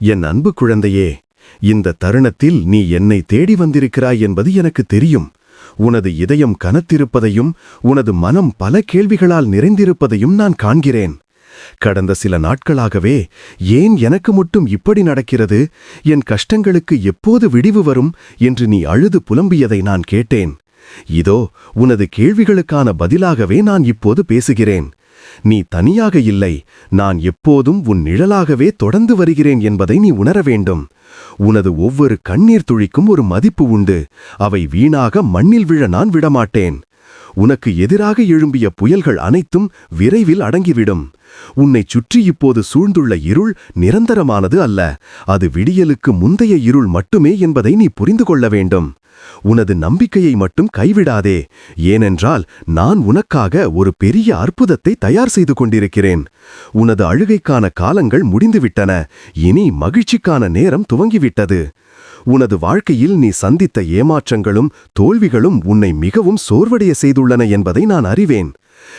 என் அன்பு குழந்தையே இந்த தருணத்தில் நீ என்னை தேடி வந்திருக்கிறாய் என்பது எனக்கு தெரியும். உனது இதயம் கனத்திருப்பதையும் உனது மனம் பல கேள்விகளால் நிறைந்திருப்பதையும் நான் காண்கிறேன். கடந்த சில நாட்களாகவே ஏன் எனக்கு மட்டும் இப்படி நடக்கிறது? என் கஷ்டங்களுக்கு எப்போது விடிவு வரும் என்று நீ அழுது புலம்பியதை நான் கேட்டேன். இதோ உனது கேள்விகளுக்கான பதிலாகவே நான் இப்போது பேசுகிறேன். நீ தனியாக இல்லை நான் எப்போதும் உன் நிழலாகவே தொடர்ந்து வருகிறேன் என்பதை நீ உணர வேண்டும். உனது ஒவ்வொரு கண்ணீர் துளிக்கும் ஒரு மதிப்பு உண்டு. அவை வீணாக மண்ணில் விழ நான் விடமாட்டேன். உனக்கு எதிராக எழும்பிய புயல்கள் அனைத்தும் விரைவில் அடங்கிவிடும். உன்னைச் சுற்றி இப்போது சூழ்ந்துள்ள இருள் நிரந்தரமானது அல்ல. அது விடியலுக்கு முந்தைய இருள் மட்டுமே என்பதை நீ புரிந்து கொள்ள வேண்டும். உனது நம்பிக்கையை மட்டும் கைவிடாதே. ஏனென்றால் நான் உனக்காக ஒரு பெரிய அற்புதத்தை தயார் செய்து கொண்டிருக்கிறேன். உனது அழுகைக்கான காலங்கள் முடிந்துவிட்டன. இனி மகிழ்ச்சிக்கான நேரம் துவங்கிவிட்டது. உனது வாழ்க்கையில் நீ சந்தித்த ஏமாற்றங்களும் தோல்விகளும் உன்னை மிகவும் சோர்வடைய செய்துள்ளன என்பதை நான் அறிவேன்.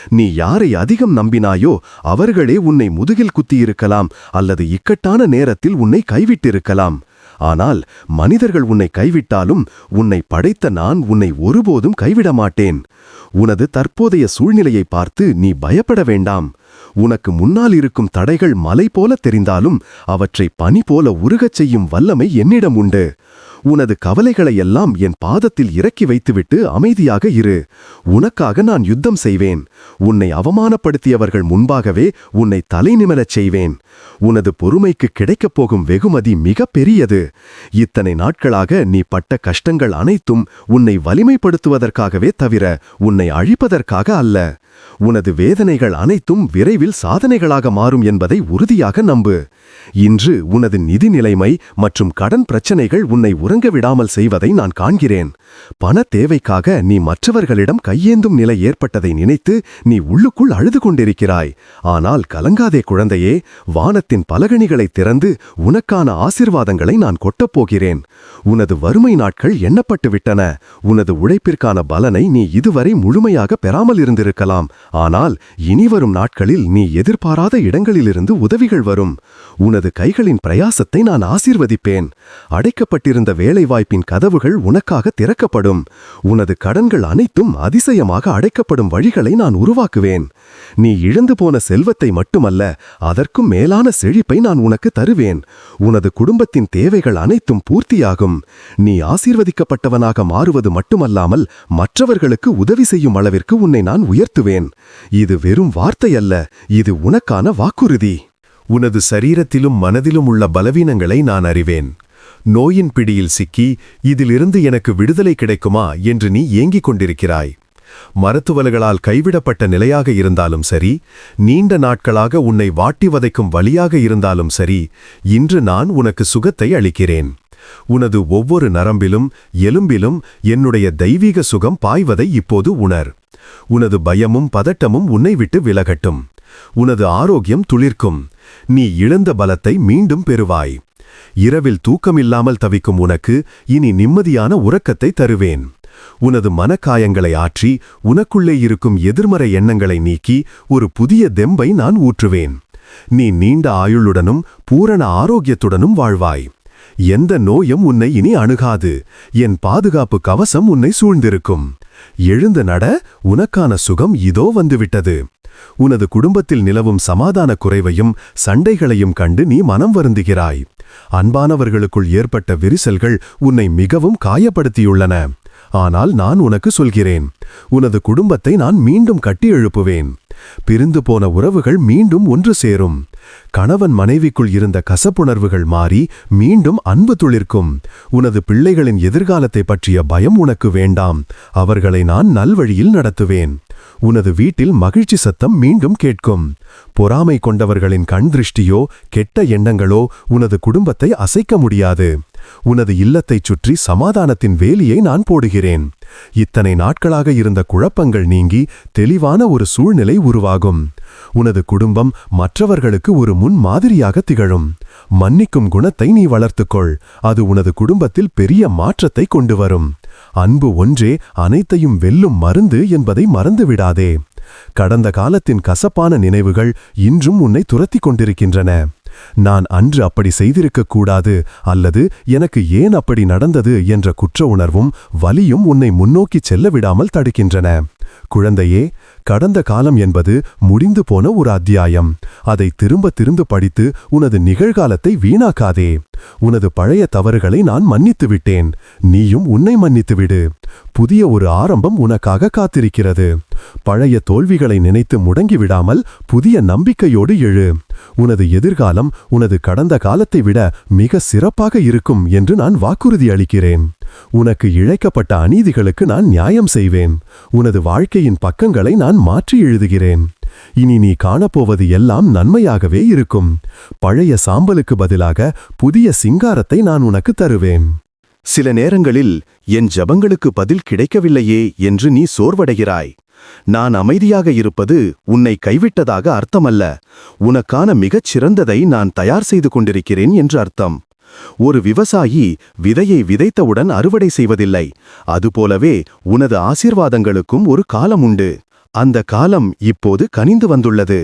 நீ யாரை அதிகம் நம்பினாயோ அவர்களே உன்னை முதுகில் குத்தியிருக்கலாம் அல்லது இக்கட்டான நேரத்தில் உன்னை கைவிட்டிருக்கலாம். ஆனால் மனிதர்கள் உன்னை கைவிட்டாலும் உன்னை படைத்த நான் உன்னை ஒருபோதும் கைவிட மாட்டேன் உனது தற்போதைய சூழ்நிலையை பார்த்து நீ பயப்பட வேண்டாம். உனக்கு முன்னால் இருக்கும் தடைகள் மலை போல தெரிந்தாலும் அவற்றை பனி போல உருகச் செய்யும் வல்லமை என்னிடம் உண்டு. உனது கவலைகளை எல்லாம் என் பாதத்தில் இறக்கி வைத்துவிட்டு அமைதியாக இரு. உனக்காக நான் யுத்தம் செய்வேன். உன்னை அவமானப்படுத்தியவர்கள் முன்பாகவே உன்னை தலைநிமலச் செய்வேன். உனது பொறுமைக்கு கிடைக்கப் போகும் வெகுமதி மிக பெரியது. இத்தனை நாட்களாக நீ பட்ட கஷ்டங்கள் அனைத்தும் உன்னை வலிமைப்படுத்துவதற்காகவே தவிர உன்னை அழிப்பதற்காக அல்ல. உனது வேதனைகள் அனைத்தும் விரைவில் சாதனைகளாக மாறும் என்பதை உறுதியாக நம்பு. இன்று உனது நிதி நிலைமை மற்றும் கடன் பிரச்சனைகள் உன்னை உறங்க விடாமல் செய்வதை நான் காண்கிறேன். பண தேவைக்காக நீ மற்றவர்களிடம் கையேந்தும் நிலை ஏற்பட்டதை நினைத்து நீ உள்ளுக்குள் அழுது கொண்டிருக்கிறாய் ஆனால் கலங்காதே குழந்தையே வானத்தின் பலகணிகளை திறந்து உனக்கான ஆசிர்வாதங்களை நான் கொட்டப் போகிறேன். உனது வறுமை நாட்கள் எண்ணப்பட்டு விட்டன உனது உழைப்பிற்கான பலனை நீ இதுவரை முழுமையாக பெறாமல் இருந்திருக்கலாம். ஆனால் இனிவரும் நாட்களில் நீ எதிர்பாராத இடங்களிலிருந்து உதவிகள் வரும். உனது கைகளின் பிரயாசத்தை நான் ஆசீர்வதிப்பேன். அடைக்கப்பட்டிருந்த வேலைவாய்ப்பின் கதவுகள் உனக்காக திறக்கப்படும். உனது கடன்கள் அனைத்தும் அதிசயமாக அடைக்கப்படும் வழிகளை நான் உருவாக்குவேன். நீ இழந்து போன செல்வத்தை மட்டுமல்ல அதற்கும் மேலான செழிப்பை நான் உனக்கு தருவேன். உனது குடும்பத்தின் தேவைகள் அனைத்தும் பூர்த்தியாகும். நீ ஆசீர்வதிக்கப்பட்டவனாக மாறுவது மட்டுமல்லாமல் மற்றவர்களுக்கு உதவி செய்யும் அளவிற்கு உன்னை நான் உயர்த்துவேன். இது வெறும் வார்த்தை அல்ல இது உனக்கான வாக்குறுதி. உனது சரீரத்திலும் மனதிலும் உள்ள பலவீனங்களை நான் அறிவேன். நோயின் பிடியில் சிக்கி இதிலிருந்து எனக்கு விடுதலை கிடைக்குமா? என்று நீ ஏங்கிக் கொண்டிருக்கிறாய். மருத்துவர்களால் கைவிடப்பட்ட நிலையாக இருந்தாலும் சரி நீண்ட நாட்களாக உன்னை வாட்டி வதைக்கும் வழியாக இருந்தாலும் சரி இன்று நான் உனக்கு சுகத்தை அளிக்கிறேன். உனது ஒவ்வொரு நரம்பிலும் எலும்பிலும் என்னுடைய தெய்வீக சுகம் பாய்வதை இப்போது உணர். உனது பயமும் பதட்டமும் உன்னை விட்டு விலகட்டும். உனது ஆரோக்கியம் துளிர்க்கும். நீ இழந்த பலத்தை மீண்டும் பெறுவாய். இரவில் தூக்கமில்லாமல் தவிக்கும் உனக்கு இனி நிம்மதியான உறக்கத்தை தருவேன். உனது மனக்காயங்களை ஆற்றி உனக்குள்ளே இருக்கும் எதிர்மறை எண்ணங்களை நீக்கி ஒரு புதிய தெம்பை நான் ஊற்றுவேன். நீ நீண்ட ஆயுளுடனும் பூரண ஆரோக்கியத்துடனும் வாழ்வாய். எந்த நோயும் உன்னை இனி அணுகாது. என் பாதுகாப்பு கவசம் உன்னை சூழ்ந்திருக்கும். எழுந்து நட உனக்கான சுகம் இதோ வந்துவிட்டது. உனது குடும்பத்தில் நிலவும் சமாதான குறைவையும் சண்டைகளையும் கண்டு நீ மனம் வருந்துகிறாய். அன்பானவர்களுக்குள் ஏற்பட்ட விரிசல்கள் உன்னை மிகவும் காயப்படுத்தியுள்ளன. ஆனால் நான் உனக்கு சொல்கிறேன் உனது குடும்பத்தை நான் மீண்டும் கட்டி எழுப்புவேன். பிரிந்து போன உறவுகள் மீண்டும் ஒன்று சேரும். கணவன் மனைவிக்குள் இருந்த கசப்புணர்வுகள் மாறி மீண்டும் அன்பு துளிர்க்கும். உனது பிள்ளைகளின் எதிர்காலத்தை பற்றிய பயம் உனக்கு வேண்டாம். அவர்களை நான் நல்வழியில் நடத்துவேன். உனது வீட்டில் மகிழ்ச்சி சத்தம் மீண்டும் கேட்கும். பொறாமை கொண்டவர்களின் கண் திருஷ்டியோ கெட்ட எண்ணங்களோ உனது குடும்பத்தை அசைக்க முடியாது. உனது இல்லத்தைச் சுற்றி சமாதானத்தின் வேலியை நான் போடுகிறேன். இத்தனை நாட்களாக இருந்த குழப்பங்கள் நீங்கி தெளிவான ஒரு சூழ்நிலை உருவாகும். உனது குடும்பம் மற்றவர்களுக்கு ஒரு முன் மாதிரியாக திகழும். மன்னிக்கும் குணத்தை நீ வளர்த்துக்கொள். அது உனது குடும்பத்தில் பெரிய மாற்றத்தை கொண்டு வரும். அன்பு ஒன்றே அனைத்தையும் வெல்லும் மருந்து என்பதை மறந்துவிடாதே. கடந்த காலத்தின் கசப்பான நினைவுகள் இன்றும் உன்னை துரத்திக் கொண்டிருக்கின்றன. நான் அன்று அப்படி செய்திருக்கக் கூடாது அல்லது எனக்கு ஏன் அப்படி நடந்தது என்ற குற்ற உணர்வும் வலியும் உன்னை முன்னோக்கிச் செல்ல விடாமல் தடுக்கின்றன. குழந்தையே கடந்த காலம் என்பது முடிந்து போன ஒரு அத்தியாயம். அதை திரும்ப திரும்ப படித்து உனது நிகழ்காலத்தை வீணாக்காதே. உனது பழைய தவறுகளை நான் மன்னித்து விட்டேன். நீயும் உன்னை மன்னித்து விடு. புதிய ஒரு ஆரம்பம் உனக்காக காத்திருக்கிறது. பழைய தோல்விகளை நினைத்து முடங்கி விடாமல் புதிய நம்பிக்கையோடு எழு. உனது எதிர்காலம் உனது கடந்த காலத்தை விட மிக சிறப்பாக இருக்கும் என்று நான் வாக்குறுதி அளிக்கிறேன். உனக்கு இழைக்கப்பட்ட அநீதிகளுக்கு நான் நியாயம் செய்வேன். உனது வாழ்க்கையின் பக்கங்களை நான் நான் மாற்றி எழுதுகிறேன். இனி நீ காணப்போவது எல்லாம் நன்மையாகவே இருக்கும். பழைய சாம்பலுக்கு பதிலாக புதிய சிங்காரத்தை நான் உனக்கு தருவேன். சில நேரங்களில் என் ஜபங்களுக்கு பதில் கிடைக்கவில்லையே என்று நீ சோர்வடைகிறாய். நான் அமைதியாக இருப்பது உன்னை கைவிட்டதாக அர்த்தமல்ல. உனக்கான மிகச் சிறந்ததை நான் தயார் செய்து கொண்டிருக்கிறேன் என்று அர்த்தம். ஒரு விவசாயி விதையை விதைத்தவுடன் அறுவடை செய்வதில்லை. அதுபோலவே உனது ஆசீர்வாதங்களுக்கும் ஒரு காலம் உண்டு அந்த காலம் இப்போது கனிந்து வந்துள்ளது.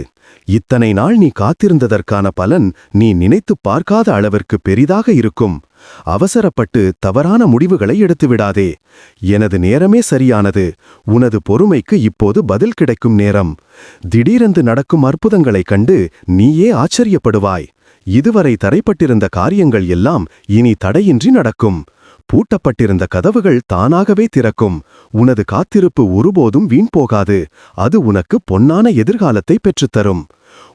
இத்தனை நாள் நீ காத்திருந்ததற்கான பலன் நீ நினைத்துப் பார்க்காத அளவிற்கு பெரிதாக இருக்கும். அவசரப்பட்டு தவறான முடிவுகளை எடுத்துவிடாதே. எனது நேரமே சரியானது. உனது பொறுமைக்கு இப்போது பதில் கிடைக்கும் நேரம். திடீரென்று நடக்கும் அற்புதங்களைக் கண்டு நீயே ஆச்சரியப்படுவாய். இதுவரை தரைப்பட்டிருந்த காரியங்கள் எல்லாம் இனி தடையின்றி நடக்கும். பூட்டப்பட்டிருந்த கதவுகள் தானாகவே திறக்கும். உனது காத்திருப்பு ஒருபோதும் வீண் போகாது. அது உனக்கு பொன்னான எதிர்காலத்தை பெற்றுத்தரும்.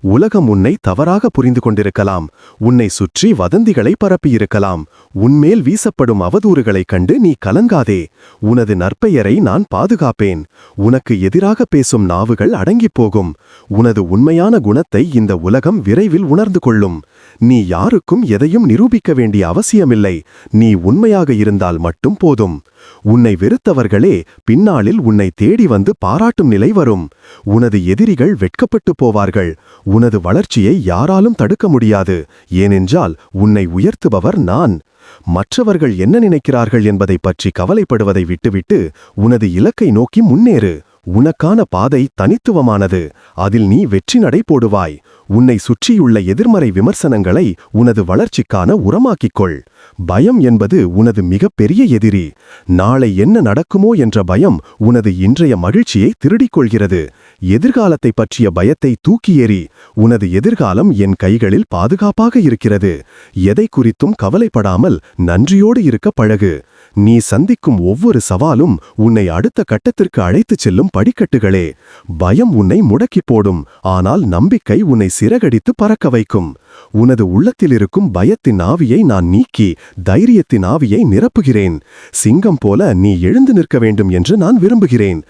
உலகம் உன்னை தவறாக புரிந்து கொண்டிருக்கலாம். உன்னை சுற்றி வதந்திகளை பரப்பியிருக்கலாம். உன்மேல் வீசப்படும் அவதூறுகளைக் கண்டு நீ கலங்காதே. உனது நற்பெயரை நான் பாதுகாப்பேன். உனக்கு எதிராக பேசும் நாவுகள் அடங்கிப் போகும். உனது உண்மையான குணத்தை இந்த உலகம் விரைவில் உணர்ந்து கொள்ளும். நீ யாருக்கும் எதையும் நிரூபிக்க வேண்டிய அவசியமில்லை. நீ உண்மையாக இருந்தால் மட்டும் போதும். உன்னை வெறுத்தவர்களே பின்னாளில் உன்னை தேடி வந்து பாராட்டும் நிலை வரும். உனது எதிரிகள் வெட்கப்பட்டு போவார்கள். உனது வளர்ச்சியை யாராலும் தடுக்க முடியாது. ஏனென்றால் உன்னை உயர்த்துபவர் நான். மற்றவர்கள் என்ன நினைக்கிறார்கள் என்பதைப் பற்றி கவலைப்படுவதை விட்டுவிட்டு உனது இலக்கை நோக்கி முன்னேறு. உனக்கான பாதை தனித்துவமானது. அதில் நீ வெற்றி நடை போடுவாய். உன்னை சுற்றியுள்ள எதிர்மறை விமர்சனங்களை உனது வளர்ச்சிக்கான உரமாக்கிக் கொள் பயம் என்பது உனது மிகப்பெரிய எதிரி. நாளை என்ன நடக்குமோ என்ற பயம் உனது இன்றைய மகிழ்ச்சியை திருடிக் கொள்கிறது எதிர்காலத்தைப் பற்றிய பயத்தை தூக்கி எறி உனது எதிர்காலம் என் கைகளில் பாதுகாப்பாக இருக்கிறது. எதை குறித்தும் கவலைப்படாமல் நன்றியோடு இருக்க பழகு. நீ சந்திக்கும் ஒவ்வொரு சவாலும் உன்னை அடுத்த கட்டத்திற்கு அழைத்துச் செல்லும் படிக்கட்டுகளே. பயம் உன்னை முடக்கிப் போடும் ஆனால் நம்பிக்கை உன்னை சிறகடித்து பறக்க வைக்கும். உனது உள்ளத்தில் இருக்கும் பயத்தின் ஆவியை நான் நீக்கி தைரியத்தின் ஆவியை நிரப்புகிறேன். சிங்கம் போல நீ எழுந்து நிற்க வேண்டும் என்று நான் விரும்புகிறேன்.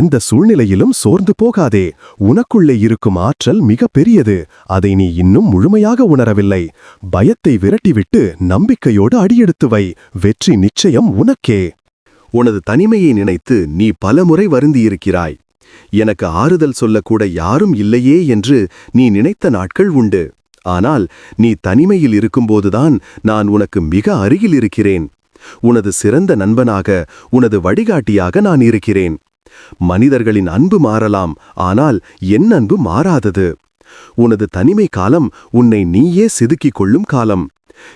எந்த சூழ்நிலையிலும் சோர்ந்து போகாதே. உனக்குள்ளே இருக்கும் ஆற்றல் மிக பெரியது. அதை நீ இன்னும் முழுமையாக உணரவில்லை. பயத்தை விரட்டிவிட்டு நம்பிக்கையோடு அடியெடுத்து வை. வெற்றி நிச்சயம் உனக்கே. உனது தனிமையை நினைத்து நீ பலமுறை வருந்தியிருக்கிறாய். எனக்கு ஆறுதல் சொல்லக்கூட யாரும் இல்லையே என்று நீ நினைத்த நாட்கள் உண்டு. ஆனால் நீ தனிமையில் இருக்கும்போதுதான் நான் உனக்கு மிக அருகில் இருக்கிறேன். உனது சிறந்த நண்பனாக உனது வழிகாட்டியாக நான் இருக்கிறேன். மனிதர்களின் அன்பு மாறலாம் ஆனால் என் அன்பு மாறாதது. உனது தனிமை காலம் உன்னை நீயே செதுக்கிக் கொள்ளும் காலம்.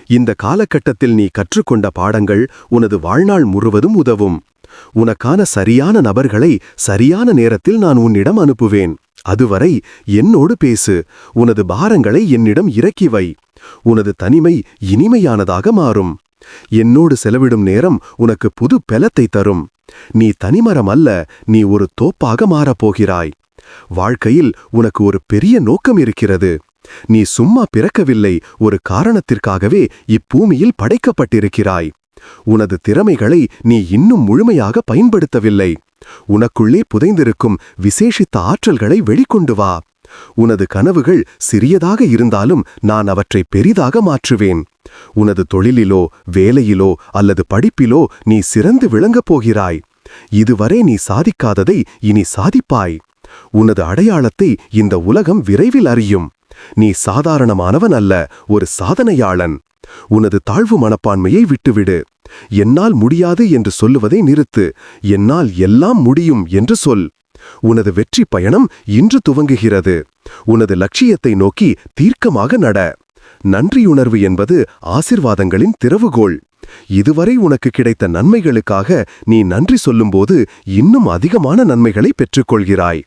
இந்த காலகட்டத்தில் நீ கற்றுக்கொண்ட பாடங்கள் உனது வாழ்நாள் முழுவதும் உதவும். உனக்கான சரியான நபர்களை சரியான நேரத்தில் நான் உன்னிடம் அனுப்புவேன். அதுவரை என்னோடு பேசு. உனது பாரங்களை என்னிடம் இறக்கி வை. உனது தனிமை இனிமையானதாக மாறும். என்னோடு செலவிடும் நேரம் உனக்கு புது பெலத்தை தரும். நீ தனிமரம் அல்ல நீ ஒரு தோப்பாக மாறப்போகிறாய். வாழ்க்கையில் உனக்கு ஒரு பெரிய நோக்கம் இருக்கிறது. நீ சும்மா பிறக்கவில்லை ஒரு காரணத்திற்காகவே இப்பூமியில் படைக்கப்பட்டிருக்கிறாய். உனது திறமைகளை நீ இன்னும் முழுமையாக பயன்படுத்தவில்லை. உனக்குள்ளே புதைந்திருக்கும் விசேஷித்த ஆற்றல்களை வெளிக்கொண்டு வா. உனது கனவுகள் சிறியதாக இருந்தாலும் நான் அவற்றை பெரிதாக மாற்றுவேன். உனது தொழிலிலோ வேலையிலோ அல்லது படிப்பிலோ நீ சிறந்து விளங்கப் போகிறாய். இதுவரை நீ சாதிக்காததை இனி சாதிப்பாய். உனது அடையாளத்தை இந்த உலகம் விரைவில் அறியும். நீ சாதாரணமானவன் அல்ல ஒரு சாதனையாளன். உனது தாழ்வு மனப்பான்மையை விட்டுவிடு. என்னால் முடியாது என்று சொல்லுவதை நிறுத்து. என்னால் எல்லாம் முடியும் என்று சொல். உனது வெற்றி பயணம் இன்று துவங்குகிறது. உனது லட்சியத்தை நோக்கி தீர்க்கமாக நட. நன்றியுணர்வு என்பது ஆசிர்வாதங்களின் திறவுகோள். இதுவரை உனக்கு கிடைத்த நன்மைகளுக்காக நீ நன்றி சொல்லும்போது இன்னும் அதிகமான நன்மைகளை பெற்றுக்கொள்கிறாய்.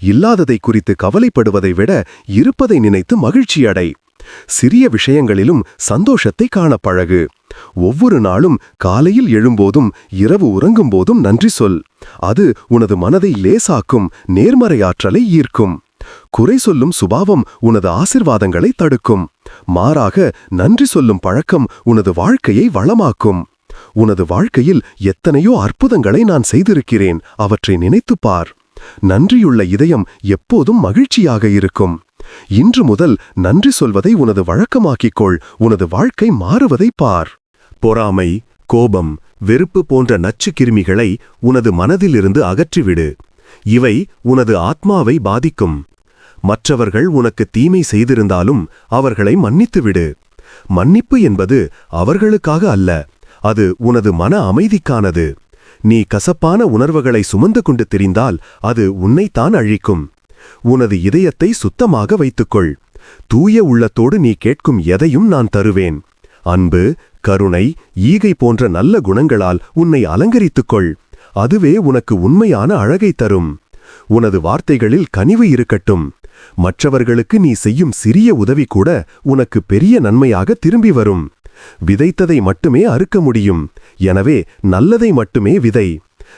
இல்லாததை குறித்து கவலைப்படுவதை விட இருப்பதை நினைத்து மகிழ்ச்சியடை. சிறிய விஷயங்களிலும் சந்தோஷத்தை காண பழகு. ஒவ்வொரு நாளும் காலையில் எழும்போதும் இரவு உறங்கும் போதும் நன்றி சொல். அது உனது மனதை லேசாக்கும் நேர்மறையாற்றலை ஈர்க்கும். குறை சொல்லும் சுபாவம் உனது ஆசிர்வாதங்களை தடுக்கும். மாறாக நன்றி சொல்லும் பழக்கம் உனது வாழ்க்கையை வளமாக்கும். உனது வாழ்க்கையில் எத்தனையோ அற்புதங்களை நான் செய்திருக்கிறேன் அவற்றை நினைத்துப் பார். நன்றியுள்ள இதயம் எப்போதும் மகிழ்ச்சியாக இருக்கும். இன்று முதல் நன்றி சொல்வதை உனது வழக்கமாக்கிக்கொள் உனது வாழ்க்கை மாறுவதை பார். பொறாமை கோபம் வெறுப்பு போன்ற நச்சு கிருமிகளை உனது மனதிலிருந்து அகற்றிவிடு. இவை உனது ஆத்மாவை பாதிக்கும். மற்றவர்கள் உனக்கு தீமை செய்திருந்தாலும் அவர்களை மன்னித்துவிடு. மன்னிப்பு என்பது அவர்களுக்காக அல்ல அது உனது மன அமைதிக்கானது. நீ கசப்பான உணர்வுகளை சுமந்து கொண்டு திரிந்தால் அது உன்னைத்தான் அழிக்கும். உனது இதயத்தை சுத்தமாக வைத்துக்கொள். தூய உள்ளத்தோடு நீ கேட்கும் எதையும் நான் தருவேன். அன்பு கருணை ஈகை போன்ற நல்ல குணங்களால் உன்னை அலங்கரித்துக்கொள். அதுவே உனக்கு உண்மையான அழகை தரும். உனது வார்த்தைகளில் கனிவு இருக்கட்டும். மற்றவர்களுக்கு நீ செய்யும் சிறிய உதவி கூட உனக்கு பெரிய நன்மையாக திரும்பி வரும். விதைத்ததை மட்டுமே அறுக்க முடியும். எனவே நல்லதை மட்டுமே விதை.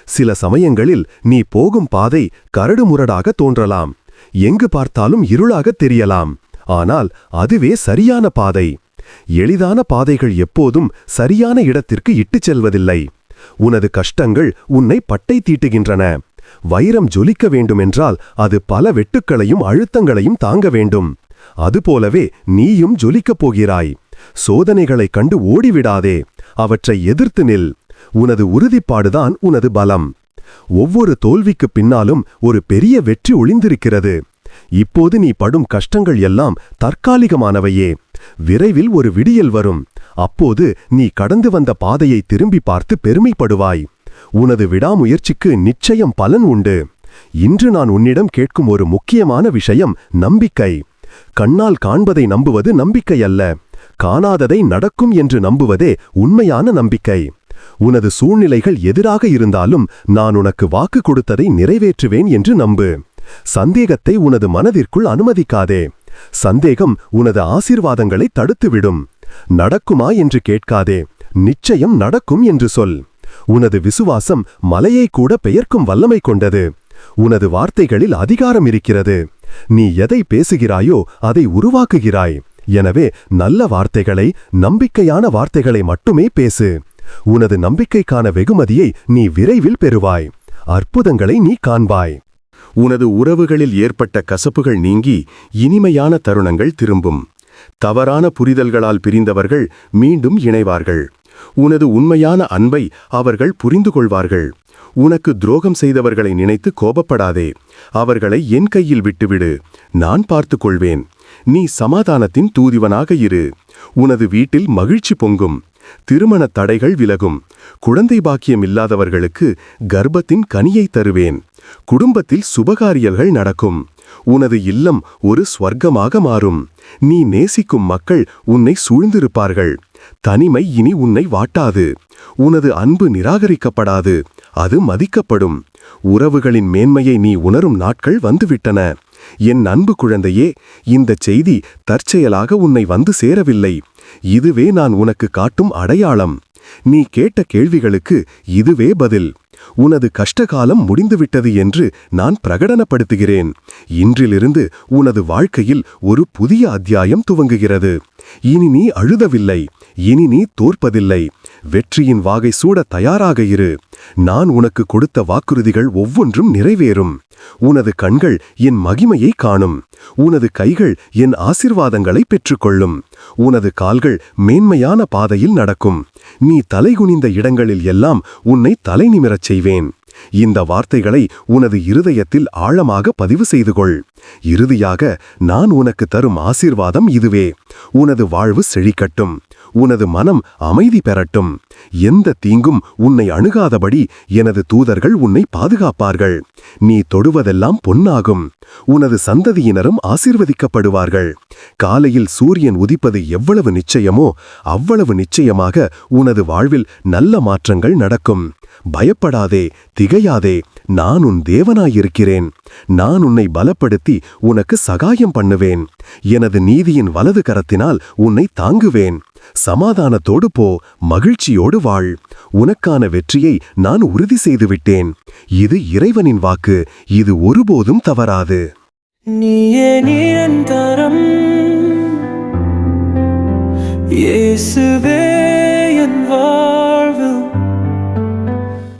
சில சமயங்களில் நீ போகும் பாதை கரடுமுரடாக தோன்றலாம். எங்கு பார்த்தாலும் இருளாக தெரியலாம். ஆனால் அதுவே சரியான பாதை. எளிதான பாதைகள் எப்போதும் சரியான இடத்திற்கு இட்டுச் செல்வதில்லை. உனது கஷ்டங்கள் உன்னை பட்டை தீட்டுகின்றன. வைரம் ஜொலிக்க வேண்டுமென்றால் அது பல வெட்டுக்களையும் அழுத்தங்களையும் தாங்க வேண்டும். அதுபோலவே நீயும் ஜொலிக்கப் போகிறாய். சோதனைகளைக் கண்டு ஓடிவிடாதே. அவற்றை எதிர்த்து நில். உனது உறுதிப்பாடுதான் உனது பலம். ஒவ்வொரு தோல்விக்குப் பின்னாலும் ஒரு பெரிய வெற்றி ஒளிந்திருக்கிறது. இப்போது நீ படும் கஷ்டங்கள் எல்லாம் தற்காலிகமானவையே. விரைவில் ஒரு விடியல் வரும். அப்போது நீ கடந்து வந்த பாதையை திரும்பி பார்த்து பெருமைப்படுவாய். உனது விடாமுயற்சிக்கு நிச்சயம் பலன் உண்டு. இன்று நான் உன்னிடம் கேட்கும் ஒரு முக்கியமான விஷயம் நம்பிக்கை. கண்ணால் காண்பதை நம்புவது நம்பிக்கை அல்ல காணாததை நடக்கும் என்று நம்புவதே உண்மையான நம்பிக்கை. உனது சூழ்நிலைகள் எதிராக இருந்தாலும் நான் உனக்கு வாக்கு கொடுத்ததை நிறைவேற்றுவேன் என்று நம்பு. சந்தேகத்தை உனது மனதிற்குள் அனுமதிக்காதே. சந்தேகம் உனது ஆசீர்வாதங்களை தடுத்துவிடும். நடக்குமா என்று கேட்காதே. நிச்சயம் நடக்கும் என்று சொல். உனது விசுவாசம் மலையை கூட பெயர்க்கும் வல்லமை கொண்டது. உனது வார்த்தைகளில் அதிகாரம் இருக்கிறது. நீ எதை பேசுகிறாயோ அதை உருவாக்குகிறாய். எனவே நல்ல வார்த்தைகளை நம்பிக்கையான வார்த்தைகளை மட்டுமே பேசு. உனது நம்பிக்கைக்கான வெகுமதியை நீ விரைவில் பெறுவாய். அற்புதங்களை நீ காண்பாய். உனது உறவுகளில் ஏற்பட்ட கசப்புகள் நீங்கி இனிமையான தருணங்கள் திரும்பும். தவறான புரிதல்களால் பிரிந்தவர்கள் மீண்டும் இணைவார்கள். உனது உண்மையான அன்பை அவர்கள் புரிந்து கொள்வார்கள். உனக்கு துரோகம் செய்தவர்களை நினைத்து கோபப்படாதே. அவர்களை என் கையில் விட்டுவிடு. நான் பார்த்துக் கொள்வேன் நீ சமாதானத்தின் தூதிவனாக இரு. உனது வீட்டில் மகிழ்ச்சி பொங்கும். திருமண தடைகள் விலகும். குழந்தை பாக்கியம் இல்லாதவர்களுக்கு கர்ப்பத்தின் கனியை தருவேன். குடும்பத்தில் சுபகாரியல்கள் நடக்கும். உனது இல்லம் ஒரு ஸ்வர்க்கமாக மாறும். நீ நேசிக்கும் மக்கள் உன்னை சூழ்ந்திருப்பார்கள். தனிமை இனி உன்னை வாட்டாது. உனது அன்பு நிராகரிக்கப்படாது. அது மதிக்கப்படும். உறவுகளின் மேன்மையை நீ உணரும் நாட்கள் வந்துவிட்டன. என் அன்பு குழந்தையே இந்தச் செய்தி தற்செயலாக உன்னை வந்து சேரவில்லை. இதுவே நான் உனக்கு காட்டும் அடையாளம். நீ கேட்ட கேள்விகளுக்கு இதுவே பதில். உனது கஷ்டகாலம் முடிந்துவிட்டது என்று நான் பிரகடனப்படுத்துகிறேன். இன்றிலிருந்து உனது வாழ்க்கையில் ஒரு புதிய அத்தியாயம் துவங்குகிறது. இனி நீ அழுதவில்லை இனி நீ தோற்பதில்லை. வெற்றியின் வாகை சூட தயாராக இரு. நான் உனக்கு கொடுத்த வாக்குறுதிகள் ஒவ்வொன்றும் நிறைவேறும். உனது கண்கள் என் மகிமையை காணும். உனது கைகள் என் ஆசிர்வாதங்களை பெற்றுக்கொள்ளும். உனது கால்கள் மேன்மையான பாதையில் நடக்கும். நீ தலைகுனிந்த இடங்களில் எல்லாம் உன்னை தலை நிமிரச் செய்வேன். இந்த வார்த்தைகளை உனது இருதயத்தில் ஆழமாக பதிவு செய்து கொள் இறுதியாக நான் உனக்கு தரும் ஆசீர்வாதம் இதுவே. உனது வாழ்வு செழிக்கட்டும். உனது மனம் அமைதி பெறட்டும். எந்த தீங்கும் உன்னை அணுகாதபடி எனது தூதர்கள் உன்னை பாதுகாப்பார்கள். நீ தொடுவதெல்லாம் பொன்னாகும். உனது சந்ததியினரும் ஆசிர்வதிக்கப்படுவார்கள். காலையில் சூரியன் உதிப்பது எவ்வளவு நிச்சயமோ அவ்வளவு நிச்சயமாக உனது வாழ்வில் நல்ல மாற்றங்கள் நடக்கும். பயப்படாதே திகையாதே நான் உன் தேவனாயிருக்கிறேன். நான் உன்னை பலப்படுத்தி உனக்கு சகாயம் பண்ணுவேன். எனது நீதியின் வலது கரத்தினால் உன்னை தாங்குவேன். சமாதானத்தோடு போ மகிழ்ச்சியோடு வாழ். உனக்கான வெற்றியை நான் உறுதி செய்துவிட்டேன். இது இறைவனின் வாக்கு. இது ஒருபோதும் தவறாது. நீயே நிரந்தரம். இயேசுவே